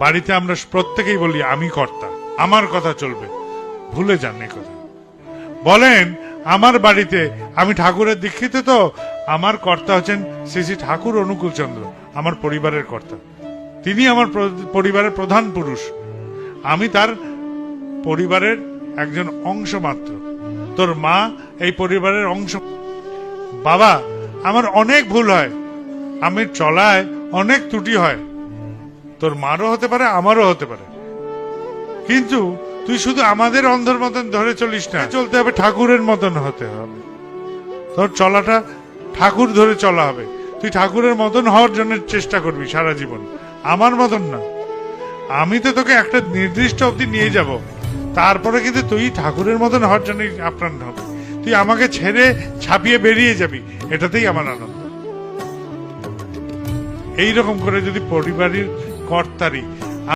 বাড়িতে আমরা প্রত্যেকেই বলি, আমি কর্তা, আমার কথা চলবে। ভুলে যান কথা। বলেন, আমার বাড়িতে আমি ঠাকুরের দীক্ষিত তো, আমার কর্তা হচ্ছেন শ্রী শ্রী ঠাকুর অনুকূল চন্দ্র আমার পরিবারের কর্তা। তিনি আমার পরিবারের প্রধান পুরুষ। আমি তার পরিবারের একজন অংশ মাত্র তোর মা এই পরিবারের অংশ বাবা, আমার অনেক ভুল হয়। আমি চলায় অনেক ত্রুটি হয়। তোর মারও হতে পারে, আমারও হতে পারে। কিন্তু তুই শুধু আমাদের অন্ধর মতন ধরে চলিস না, চলতে হবে ঠাকুরের মতন হতে হবে। তোর চলাটা ঠাকুর ধরে চলা হবে। তুই ঠাকুরের মতন হওয়ার জন্য চেষ্টা করবি সারা জীবন। আমার মতন না। আমি তো তোকে একটা নির্দিষ্ট অবধি নিয়ে যাব। তারপরে কিন্তু তুই ঠাকুরের মতন হওয়ার জন্য আপ্রাণ হবে। তুই আমাকে ছেড়ে ছাপিয়ে বেরিয়ে যাবি। এটাতেই আমার আনন্দ। এই রকম করে যদি পরিবারের কর্তারি